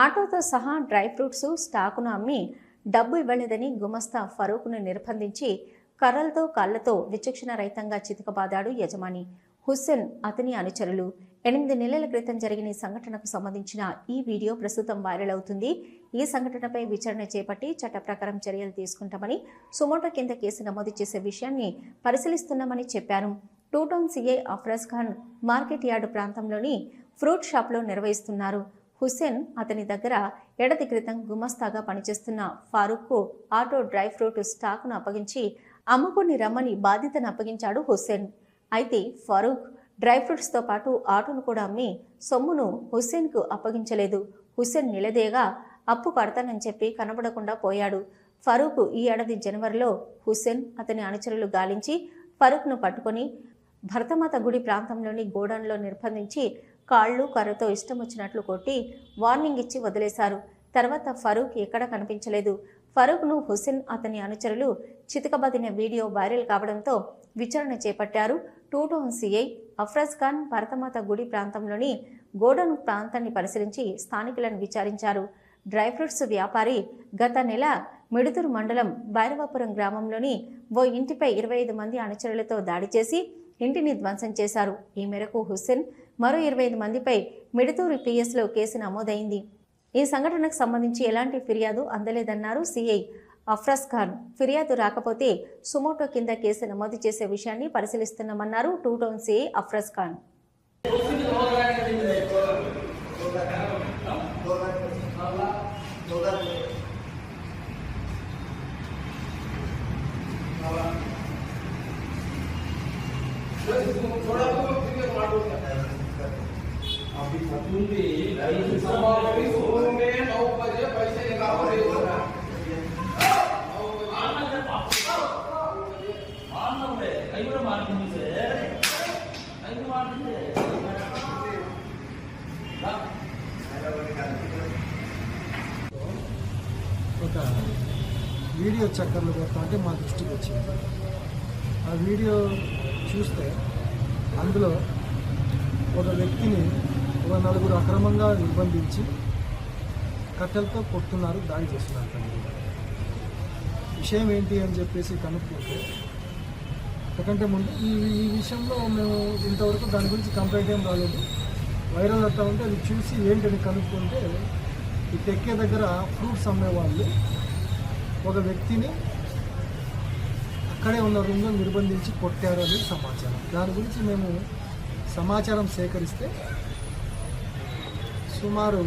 ఆటోతో సహా dry fruits స్టాకును అమ్మి డబ్బు ఇవ్వలేదని గుమస్తా ఫరూక్ను నిర్బంధించి కర్రలతో కళ్ళతో విచక్షణ రహితంగా చితకబాదాడు యజమాని. హుస్సేన్ అతని అనుచరులు. ఎనిమిది నెలల క్రితం జరిగిన సంఘటనకు సంబంధించిన ఈ వీడియో ప్రస్తుతం వైరల్ అవుతుంది. ఈ సంఘటనపై విచారణ చేపట్టి చట్ట ప్రకారం చర్యలు తీసుకుంటామని సుమోటో కింద కేసు నమోదు చేసే విషయాన్ని పరిశీలిస్తున్నామని చెప్పారు. Two town CI Afraz Khan market yard ప్రాంతంలోని ఫ్రూట్ షాప్లో నిర్వహిస్తున్నారు. హుస్సేన్ అతని దగ్గర ఏడాది క్రితం గుమస్తాగా పనిచేస్తున్న ఫారూక్కు ఆటో డ్రై ఫ్రూట్ స్టాక్ను అప్పగించి అమ్ముకుని రమ్మని బాధ్యతను అప్పగించాడు హుస్సేన్. అయితే ఫారూక్ డ్రై ఫ్రూట్స్తో పాటు ఆటోను కూడా అమ్మి సొమ్మును హుస్సేన్కు అప్పగించలేదు. హుస్సేన్ నిలదేగా అప్పు కడతానని చెప్పి కనబడకుండా పోయాడు. ఫరూక్ ఈ ఏడాది జనవరిలో హుస్సేన్ అతని అనుచరులు గాలించి ఫరూక్ను పట్టుకొని భరతమాత గుడి ప్రాంతంలోని గోడౌన్లో నిర్బంధించి కాళ్ళు కర్రతో ఇష్టం వచ్చినట్లు కొట్టి వార్నింగ్ ఇచ్చి వదిలేశారు. తర్వాత ఫరూక్ ఎక్కడా కనిపించలేదు. ఫరూక్ను హుస్సేన్ అతని అనుచరులు చితకబదిన వీడియో వైరల్ కావడంతో విచారణ చేపట్టారు. Two town CI Afraz Khan Bharatmata గుడి ప్రాంతంలోని గోడౌన్ ప్రాంతాన్ని పరిశీలించి స్థానికులను విచారించారు. డ్రై ఫ్రూట్స్ వ్యాపారి గత నెల మిడుతూరు మండలం భైరవాపురం గ్రామంలోని ఓ ఇంటిపై ఇరవై ఐదు మంది అనుచరులతో దాడి చేసి ఇంటిని ధ్వంసం చేశారు. ఈ మేరకు హుస్సేన్ మరో ఇరవై ఐదు మందిపై మిడతూరు పిఎస్లో కేసు నమోదైంది. ఈ సంఘటనకు సంబంధించి ఎలాంటి ఫిర్యాదు అందలేదన్నారు సిఐ అఫ్రాస్ ఖాన్. ఫిర్యాదు రాకపోతే సుమోటో కింద కేసు నమోదు చేసే విషయాన్ని పరిశీలిస్తున్నామన్నారు two town CI Afraz Khan. ఒక వీడియో చక్కర్లు కొడతా అంటే మా దృష్టికి వచ్చింది. ఆ వీడియో చూస్తే అందులో ఒక వ్యక్తిని నలుగురు అక్రమంగా నిర్బంధించి కట్టెలతో కొట్టున్నారు దాడి చేస్తున్నారు తన విషయం ఏంటి అని చెప్పేసి కనుక్కుంటే ఎందుకంటే ముందు ఈ ఈ విషయంలో మేము ఇంతవరకు దాని గురించి కంప్లైంట్ ఏం రాలేదు. వైరల్ అవుతా ఉంటే అది చూసి ఏంటని కనుక్కుంటే ఈ తెక్కే దగ్గర ఫ్రూట్స్ అమ్మేవాళ్ళు. ఒక వ్యక్తిని అక్కడే ఉన్న రూమ్లో నిర్బంధించి కొట్టారు అనేది సమాచారం. దాని గురించి మేము సమాచారం సేకరిస్తే సుమారు